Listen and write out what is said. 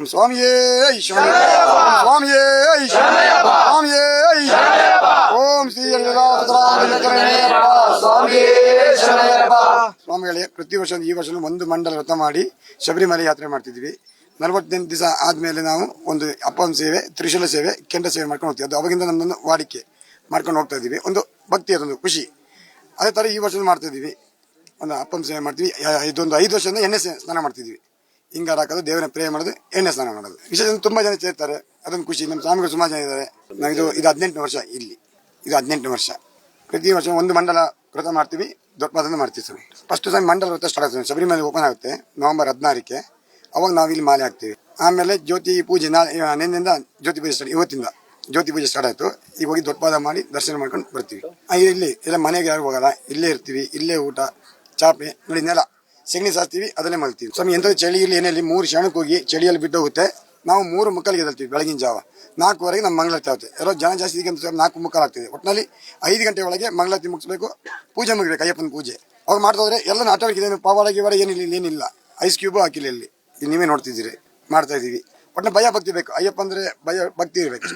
ಸ್ವಾಮಿಯೇ ಸ್ವಾಮಿಯೇ ಸ್ವಾಮಿಯೇ ಓಂ ಶ್ರೀ ಸ್ವಾಮಿಗಳೇ ಪ್ರತಿ ವರ್ಷ ಈ ವರ್ಷ ಒಂದು ಮಂಡಲ ವ್ರತ ಮಾಡಿ ಶಬರಿಮಲೆ ಯಾತ್ರೆ ಮಾಡ್ತಿದ್ವಿ. ನಲವತ್ತೆಂಟು ದಿವಸ ಆದ್ಮೇಲೆ ನಾವು ಒಂದು ಅಪ್ಪನ ಸೇವೆ, ತ್ರಿಶೂಲ ಸೇವೆ, ಕೆಂಡ ಸೇವೆ ಮಾಡ್ಕೊಂಡು ಹೋಗ್ತೀವಿ. ಅದು ಅವಾಗಿಂದ ನಮ್ಮನ್ನು ವಾಡಿಕೆ ಮಾಡ್ಕೊಂಡು ಹೋಗ್ತಾ ಇದೀವಿ ಒಂದು ಭಕ್ತಿ ಅದೊಂದು ಖುಷಿ. ಅದೇ ಥರ ಈ ವರ್ಷ ಮಾಡ್ತಾ ಇದೀವಿ ಒಂದು ಅಪ್ಪನ ಸೇವೆ ಮಾಡ್ತೀವಿ. ಇದೊಂದು ಐದು ವರ್ಷದಿಂದ ಎಣ್ಣೆ ಸ್ನಾನ ಮಾಡ್ತಿದ್ವಿ ಹಿಂಗಾರ ಹಾಕೋದು ದೇವರ ಪ್ರೇಮ ಮಾಡೋದು ಎಣ್ಣೆ ಸ್ನಾನ ಮಾಡೋದು. ವಿಶೇಷ ತುಂಬಾ ಜನ ಸೇರ್ತಾರೆ. ಅದೊಂದು ಖುಷಿ. ನಮ್ಮ ಸ್ವಾಮಿಗಳು ಸುಮಾರು ಜನ ಇದ್ದಾರೆ. ಇದು ಇದು ಹದಿನೆಂಟನೇ ವರ್ಷ ಇಲ್ಲಿ. ಇದು ಹದಿನೆಂಟು ವರ್ಷ. ಪ್ರತಿ ವರ್ಷ ಒಂದು ಮಂಡಲ ವ್ರತ ಮಾಡ್ತೀವಿ. ದೊಡ್ಡ ಮಾಡ್ತೀವಿ ಸ್ವಾಮಿ. ಫಸ್ಟ್ ಸ್ವಾಮಿ ಮಂಡಲ ವ್ರತ ಸ್ಟಾರ್ಟ್ ಆಗ್ತದೆ. ಶಬರಿಮಲೆ ಓಪನ್ ಆಗುತ್ತೆ. ನವೆಂಬರ್ ಹದಿನಾರಕ್ಕೆ. ಅವಾಗ ನಾವು ಇಲ್ಲಿ ಮಾಲೆ ಹಾಕ್ತೀವಿ. ಆಮೇಲೆ ಜ್ಯೋತಿ ಪೂಜೆ ನಾಳೆ ನಿನ್ನಿಂದ ಜ್ಯೋತಿ ಪೂಜೆ ಸ್ಟಾರ್ಟ್ ಇವತ್ತಿಂದ ಜ್ಯೋತಿ ಪೂಜೆ ಸ್ಟಾರ್ಟ್ ಆಯಿತು. ಈಗ ಹೋಗಿ ಮಾಡಿ ದರ್ಶನ ಮಾಡ್ಕೊಂಡು ಬರ್ತೀವಿ. ಇಲ್ಲಿ ಎಲ್ಲ ಮನೆಗೆ ಯಾರು ಹೋಗಲ್ಲ. ಇಲ್ಲೇ ಇರ್ತೀವಿ. ಇಲ್ಲೇ ಊಟ, ಚಾಪೆ, ನೋಡಿ ನೆಲ. ಸೆಗಣಿ ಸಾಸ್ತೀವಿ ಅದನ್ನೇ ಮಲ್ತೀವಿ. ಸ್ವಾಮಿ, ಎಂಥದ್ದು ಚಳಿ ಇಲ್ಲಿ ಏನಲ್ಲಿ ಮೂರು ಕ್ಷಣಕ್ಕೆ ಹೋಗಿ ಚಳಿಯಲ್ಲಿ ಬಿಟ್ಟು ಹೋಗುತ್ತೆ. ನಾವು ಮೂರು ಮುಕ್ಕಾಲಿಗೆ ಎದಲ್ತೀವಿ ಬೆಳಗಿನ ಜಾವ. ನಾಲ್ಕುವರೆಗೆ ನಮ್ಮ ಮಂಗಳಾರತಿ ಆಗುತ್ತೆ. ಎಲ್ಲೋ ಜನ ಜಾಸ್ತಿ ಅಂತ ನಾಲ್ಕು ಮುಕ್ಕಾಲು ಆಗ್ತಿದೆ ಒಟ್ಟಿನಲ್ಲಿ ಐದು ಗಂಟೆ ಒಳಗೆ ಮಂಗಳಾರತಿ ಮುಗಿಸ್ಬೇಕು, ಪೂಜೆ ಮುಗಿಬೇಕು, ಅಯ್ಯಪ್ಪನ ಪೂಜೆ. ಅವ್ರು ಮಾಡ್ತಾ ಹೋದ್ರೆ ಎಲ್ಲ ನಾಟಕ ಇದೇನು ಪಾವಾಡ ಗಿವಾಡ ಏನಿಲ್ಲ ಏನಿಲ್ಲ. ಐಸ್ ಕ್ಯೂಬು ಹಾಕಿಲ್ಲ ಇಲ್ಲಿ. ನೀವೇ ನೋಡ್ತಿದ್ದೀರಿ, ಮಾಡ್ತಾ ಇದ್ದೀವಿ. ಒಟ್ಟಿನ ಭಯ ಭಕ್ತಿ ಬೇಕು. ಅಯ್ಯಪ್ಪ ಅಂದರೆ ಭಯ, ಭಕ್ತಿ ಇರಬೇಕು